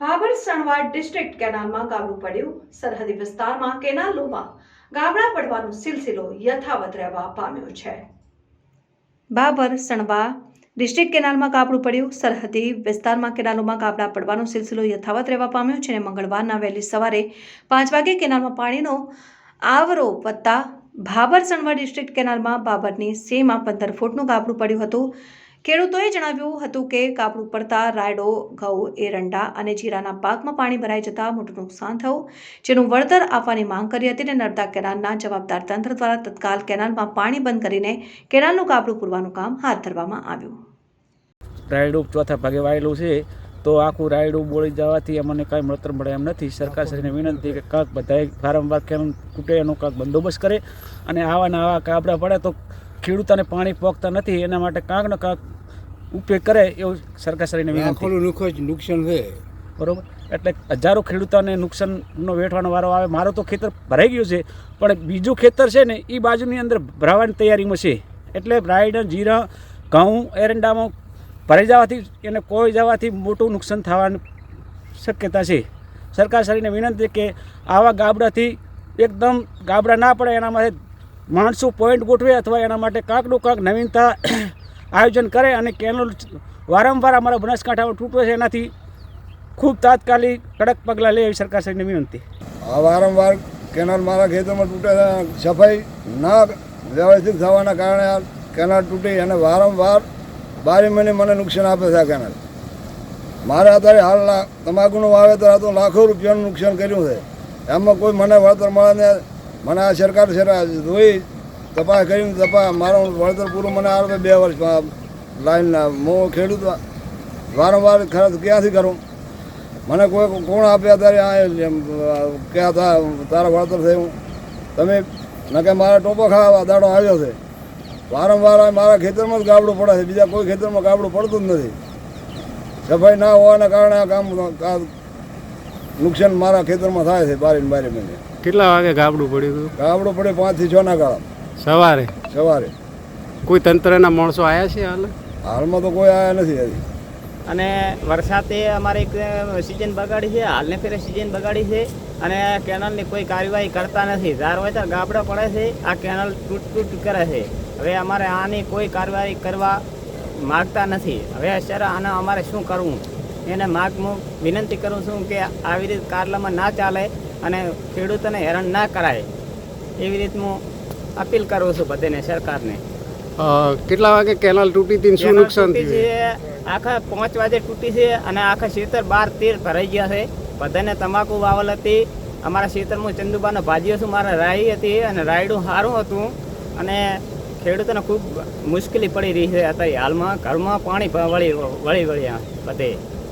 Bhabhar સણવાડ district કેનાલમાં ગાબડું પડ્યું. સરહદી વિસ્તારમાં કેનાલોમાં ગાબડા પડવાનો સિલસિલો યથાવત રહેવા પામ્યો છે. ભાભર સણવા ડિસ્ટ્રિક્ટ કેનાલમાં ગાબડું પડ્યું. સરહદી વિસ્તારમાં કેનાલોમાં ગાબડા પડવાનો સિલસિલો યથાવત રહેવા પામ્યો છે અને મંગળવારના વહેલી સવારે પાંચ વાગે કેનાલમાં પાણીનો આવરો વધતા ભાભર સણવા ડિસ્ટ્રિક્ટ કેનાલમાં બાબરની સેમાં પંદર ફૂટનું ગાબડું પડ્યું હતું. ખેડૂતોએ જણાવ્યું હતું કે કાપડું પડતા રાયડો, ઘઉં એરંડા અને જીરાના પાકમાં પાણી ભરાઈ જતા મોટું નુકસાન થયું. જેનું વળતર આપવાની માંગ કરી હતી અને નર્મદા કેનાલના જવાબદાર તંત્ર દ્વારા તત્કાલ કેનાલમાં પાણી બંધ કરીને કેનાલનું કાપડું પૂરવાનું કામ હાથ ધરવામાં આવ્યું. રાયડું ચોથા ભાગે વાયેલું છે, તો આખું રાયડું બોળી જવાથી અમને કાંઈ મળતર મળે એમ નથી. સરકારશ્રીને વિનંતી કે કાંક બધાએ વારંવાર કેમ તૂટે એનો કાંક બંદોબસ્ત કરે અને આવા ને આવા કાબરા પડે તો ખેડૂતોને પાણી પોખતા નથી. એના માટે કાંક ને કાંક ઉપયોગ કરે એવું સરકારશ્રીને વિનંતી. નુકસાન છે. બરોબર? એટલે હજારો ખેડૂતોને નુકસાનનો વેઠવાનો વારો આવે. મારો તો ખેતર ભરાઈ ગયું છે પણ બીજું ખેતર છે ને એ બાજુની અંદર ભરાવાની તૈયારીમાં છે. એટલે રાયડ જીરા ઘઉં એરંડામાં ભરાઈ જવાથી એને કોઈ જવાથી મોટું નુકસાન થવાની શક્યતા છે. સરકારશ્રીને વિનંતી કે આવા ગાબડાથી એકદમ ગાબડા ના પડે એના માટે માણસો પોઈન્ટ ગોઠવે અથવા એના માટે કાંકનું કાંક નવીનતા આયોજન કરે અને કેનલ વારંવાર અમારા બનાસકાંઠામાં તૂટવે છે, એનાથી ખૂબ તાત્કાલિક કડક પગલાં લે એવી સરકારશ્રીને વિનંતી. આ વારંવાર કેનાલ મારા ખેતરમાં તૂટે સફાઈ ના વ્યવસ્થિત થવાના કારણે આ કેનાલ તૂટી અને વારંવાર બારે મહિને મને નુકસાન આપે છે આ કેનાલ. મારે અત્યારે હાલના તમાકુનું વાવેતર હતું લાખો રૂપિયાનું નુકસાન કર્યું છે. એમાં કોઈ મને વળતર મળે ને મને આ સરકાર જોઈ તપાસ કરીને તપાસ. મારું વળતર પૂરું મને આવે બે વર્ષમાં લાઈનના હું ખેડૂત વારંવાર ખર્ચ ક્યાંથી કરું? મને કોઈ કોણ આપ્યા ત્યારે આ ક્યાં હતા તારા વળતર થયું? તમે નકે મારા ટોપો ખાવા દાડો આવ્યો છે. વારંવાર મારા ખેતરમાં જ ગાબડું પડે છે. બીજા કોઈ ખેતરમાં ગાબડું પડતું જ નથી. સફાઈ ના હોવાના કારણે આ કામ નુકસાન મારા ખેતરમાં થાય છે બારી ને બારી મહિને કેટલા વાગે ગાબડું પડ્યું ગાબડું પડે પાંચથી છ ના ગાળા. સવારે? સવારે. કોઈ તંત્રના માણસો આવ્યા છે હાલ? હાલમાં તો કોઈ આવ્યા નથી હજી. અને વરસાદે અમારે એક સિઝન બગાડી છે હાલને ફેરે સિઝન બગાડી છે અને કેનલની કોઈ કાર્યવાહી કરતા નથી. ધાર હોય તો ગાબડા પડે છે આ કેનલ તૂટ તૂટ કરે છે. હવે અમારે આની કોઈ કાર્યવાહી કરવા માગતા નથી. હવે અત્યારે આને અમારે શું કરવું? એને માગ હું વિનંતી કરું છું કે આવી રીતે કારલામાં ના ચાલે અને ખેડૂતોને હેરાન ના કરાય. એવી રીત હું અપીલ કરું છું બધાને સરકારને કેટલા વાગે કેનાલ તૂટી હતી શું નુકસાન થયું છે આખા પાંચ વાગે તૂટી છે અને આખા ખેતર બાર તેર ભરાઈ ગયા છે બધાને તમાકુ વાવલ હતી અમારા ખેતરમાં ચંદુબાનો ભાજીઓ શું મારા રાઈ હતી અને રાયડું સારું હતું અને ખેડૂતોને ખૂબ મુશ્કેલી પડી રહી છે અત્યારે હાલમાં ઘરમાં પાણી વળી વળી વળ્યા બધે